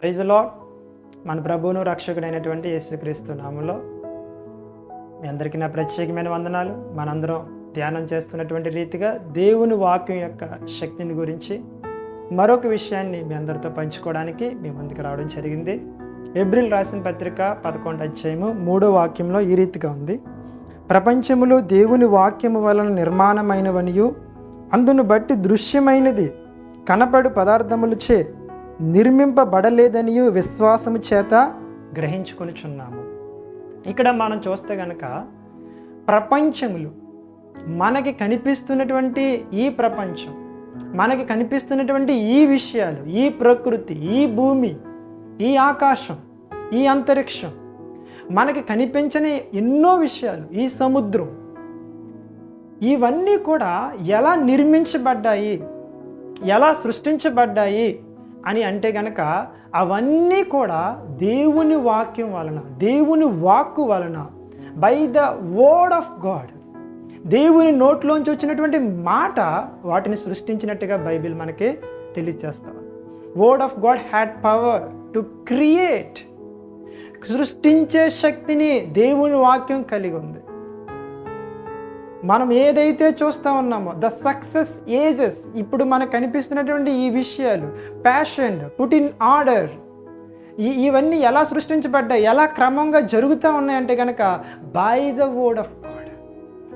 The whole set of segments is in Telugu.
ప్రైజ్లో మన ప్రభువును రక్షకుడైనటువంటి యేసుక్రీస్తు నామంలో మీ అందరికీ నా ప్రత్యేకమైన వందనాలు. మనందరం ధ్యానం చేస్తున్నటువంటి రీతిగా దేవుని వాక్యం యొక్క శక్తిని గురించి మరొక విషయాన్ని మీ అందరితో పంచుకోవడానికి మీ ముందుకు రావడం జరిగింది. ఏప్రిల్ రాసిన పత్రిక పదకొండు అధ్యాయము మూడో వాక్యంలో ఈ రీతిగా ఉంది. ప్రపంచములో దేవుని వాక్యము వలన నిర్మాణమైనవనియు అందును బట్టి దృశ్యమైనది కనపడు పదార్థములచే నిర్మింపబడలేదని విశ్వాసము చేత గ్రహించుకొనిచున్నాము. ఇక్కడ మనం చూస్తే గనక ప్రపంచములు మనకి కనిపిస్తున్నటువంటి ఈ ప్రపంచం మనకి కనిపిస్తున్నటువంటి ఈ విషయాలు ఈ ప్రకృతి ఈ భూమి ఈ ఆకాశం ఈ అంతరిక్షం మనకి కనిపించని ఎన్నో విషయాలు ఈ సముద్రం ఇవన్నీ కూడా ఎలా నిర్మించబడ్డాయి ఎలా సృష్టించబడ్డాయి అని అంటే గనక అవన్నీ కూడా దేవుని వాక్యం వలన దేవుని వాక్కు వలన by the word of God దేవుని నోట్లోంచి వచ్చినటువంటి మాట వాటిని సృష్టించినట్టుగా బైబిల్ మనకి తెలియచేస్తాం word of God had power to create సృష్టించే శక్తిని దేవుని వాక్యం కలిగి ఉంది. మనం ఏదైతే చూస్తూ ఉన్నామో ద సక్సెస్ ఏజెస్ ఇప్పుడు మనకు కనిపిస్తున్నటువంటి ఈ విషయాలు ప్యాషన్ పుట్ ఇన్ ఆర్డర్ ఈ ఇవన్నీ ఎలా సృష్టించబడ్డాయి ఎలా క్రమంగా జరుగుతూ ఉన్నాయంటే కనుక by the word of God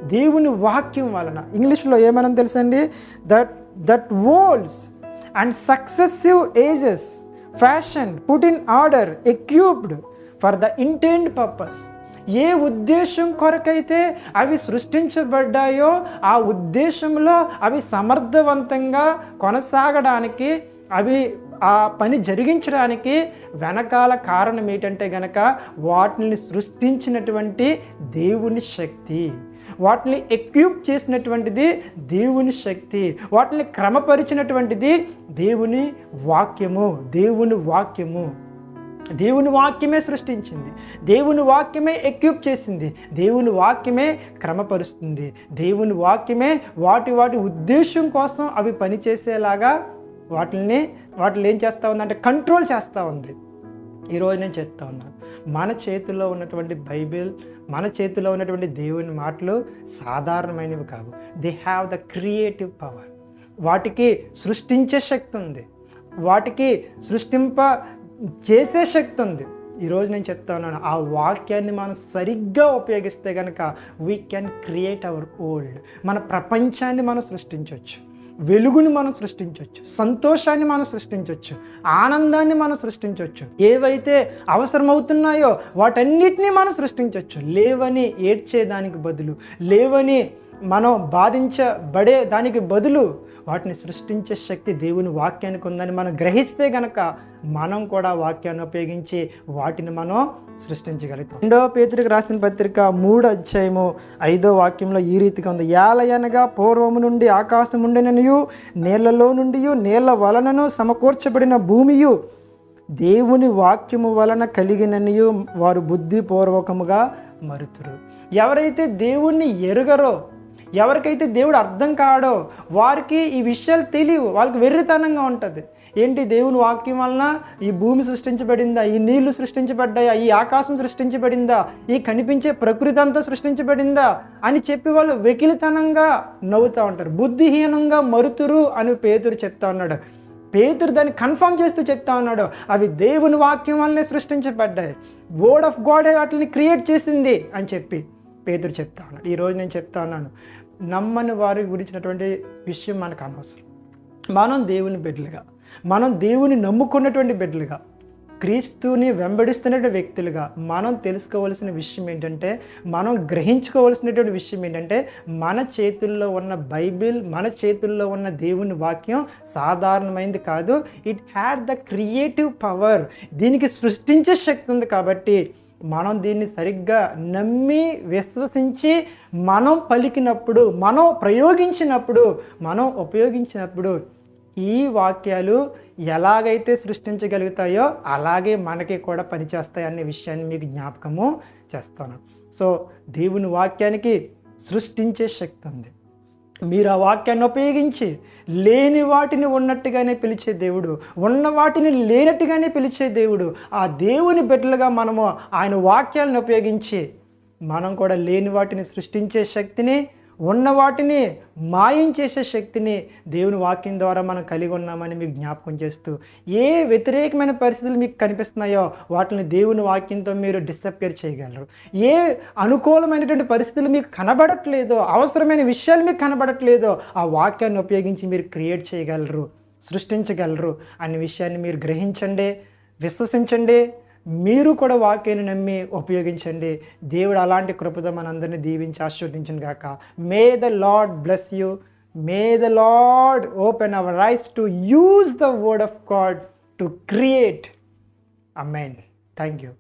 దేవుని వాక్యం వలన. ఇంగ్లీష్లో ఏమైనా తెలుసండి? That that worlds and successive ages fashion put in order equipped for the intend purpose ఏ ఉద్దేశం కొరకైతే అవి సృష్టించబడ్డాయో ఆ ఉద్దేశంలో అవి సమర్థవంతంగా కొనసాగడానికి అవి ఆ పని జరిగించడానికి వెనకాల కారణం ఏంటంటే గనక వాటిని సృష్టించినటువంటి దేవుని శక్తి. వాటిని ఎక్యూప్ చేసినటువంటిది దేవుని శక్తి. వాటిని క్రమపరిచినటువంటిది దేవుని వాక్యము దేవుని వాక్యము. దేవుని వాక్యమే సృష్టించింది. దేవుని వాక్యమే ఎక్విప్ చేసింది. దేవుని వాక్యమే క్రమపరుస్తుంది. దేవుని వాక్యమే వాటి వాటి ఉద్దేశం కోసం అవి పనిచేసేలాగా వాటిని వాటిని ఏం చేస్తూ ఉందంటే కంట్రోల్ చేస్తూ ఉంది. ఈరోజు నేను చెప్తా ఉన్నాను మన చేతిలో ఉన్నటువంటి బైబిల్ మన చేతిలో ఉన్నటువంటి దేవుని మాటలు సాధారణమైనవి కావు. They have the creative power వాటికి సృష్టించే శక్తి ఉంది. వాటికి సృష్టింప చేసే శక్తి ఉంది. ఈరోజు నేను చెప్తా ఉన్నాను ఆ వాక్యాన్ని మనం సరిగ్గా ఉపయోగిస్తే కనుక we can create our world మన ప్రపంచాన్ని మనం సృష్టించవచ్చు. వెలుగుని మనం సృష్టించవచ్చు. సంతోషాన్ని మనం సృష్టించవచ్చు. ఆనందాన్ని మనం సృష్టించవచ్చు. ఏవైతే అవసరమవుతున్నాయో వాటన్నిటినీ మనం సృష్టించవచ్చు. లేవని ఏడ్చేదానికి బదులు లేవని మనం బాధించబడే దానికి బదులు వాటిని సృష్టించే శక్తి దేవుని వాక్యానికి ఉందని మనం గ్రహిస్తే గనక మనం కూడా వాక్యాన్ని ఉపయోగించి వాటిని మనం సృష్టించగలుగుతాం. రెండవ పేతుడికి రాసిన పత్రిక మూడు అధ్యాయము ఐదో వాక్యంలో ఈ రీతిగా ఉంది. ఏలయనగా పూర్వము నుండి ఆకాశం ఉండిననియు నీళ్ళలో నుండి నీళ్ళ వలనను సమకూర్చబడిన భూమియు దేవుని వాక్యము వలన కలిగిననియు వారు బుద్ధిపూర్వకముగా మరుతురు. ఎవరైతే దేవుణ్ణి ఎరుగరో ఎవరికైతే దేవుడు అర్థం కాడో వారికి ఈ విషయాలు తెలియవు. వాళ్ళకి వెర్రితనంగా ఉంటుంది. ఏంటి? దేవుని వాక్యం వలన ఈ భూమి సృష్టించబడిందా? ఈ నీళ్ళు సృష్టించబడ్డాయా? ఈ ఆకాశం సృష్టించబడిందా? ఈ కనిపించే ప్రకృతి అంతా సృష్టించబడిందా? అని చెప్పి వాళ్ళు వెకిలితనంగా నవ్వుతూ ఉంటారు. బుద్ధిహీనంగా మరుతురు అని పేతురు చెప్తా ఉన్నాడు. పేతురు దాన్ని కన్ఫర్మ్ చేస్తూ చెప్తా ఉన్నాడు. అవి దేవుని వాక్యం వల్లనే సృష్టించబడ్డాయి. వర్డ్ ఆఫ్ గాడ్ వాటిని క్రియేట్ చేసింది అని చెప్పి పేతురు చెప్తా ఉన్నాడు. ఈరోజు నేను చెప్తా ఉన్నాను. నమ్మని వారి గురించినటువంటి విషయం మనకు అనవసరం. మనం దేవుని బిడ్డలుగా మనం దేవుని నమ్ముకున్నటువంటి బిడ్డలుగా క్రీస్తుని వెంబడిస్తున్న వ్యక్తులుగా మనం తెలుసుకోవాల్సిన విషయం ఏంటంటే మనం గ్రహించుకోవాల్సినటువంటి విషయం ఏంటంటే మన చేతుల్లో ఉన్న బైబిల్ మన చేతుల్లో ఉన్న దేవుని వాక్యం సాధారణమైనది కాదు. It had the creative power దీనికి సృష్టించే శక్తి ఉంది కాబట్టి మనం దీన్ని సరిగ్గా నమ్మి విశ్వసించి మనం పలికినప్పుడు మనం ప్రయోగించినప్పుడు మనం ఉపయోగించినప్పుడు ఈ వాక్యాలు ఎలాగైతే సృష్టించగలుగుతాయో అలాగే మనకి కూడా పనిచేస్తాయి అనే విషయాన్ని మీకు జ్ఞాపకము చేస్తాను. సో దేవుని వాక్యానికి సృష్టించే శక్తి ఉంది. మీరు ఆ వాక్యాన్ని ఉపయోగించి లేని వాటిని ఉన్నట్టుగానే పిలిచే దేవుడు ఉన్న వాటిని లేనట్టుగానే పిలిచే దేవుడు ఆ దేవుని బిడ్డలుగా మనము ఆయన వాక్యాలను ఉపయోగించి మనం కూడా లేని వాటిని సృష్టించే శక్తిని ఉన్న వాటిని మాయం చేసే శక్తిని దేవుని వాక్యం ద్వారా మనం కలిగి ఉన్నామని మీకు జ్ఞాపకం చేస్తూ ఏ వ్యతిరేకమైన పరిస్థితులు మీకు కనిపిస్తున్నాయో వాటిని దేవుని వాక్యంతో మీరు డిసప్పేర్ చేయగలరు. ఏ అనుకూలమైనటువంటి పరిస్థితులు మీకు కనబడట్లేదో అవసరమైన విషయాలు మీకు కనబడట్లేదో ఆ వాక్యాన్ని ఉపయోగించి మీరు క్రియేట్ చేయగలరు సృష్టించగలరు అనే విషయాన్ని మీరు గ్రహించండి విశ్వసించండి. మీరు కూడా వాక్యాన్ని నమ్మి ఉపయోగించండి. దేవుడు అలాంటి కృపతో మనందరినీ దీవించి ఆశీర్వదించను గాక. May the Lord bless you may the Lord open our eyes to use the word of God to create amen thank you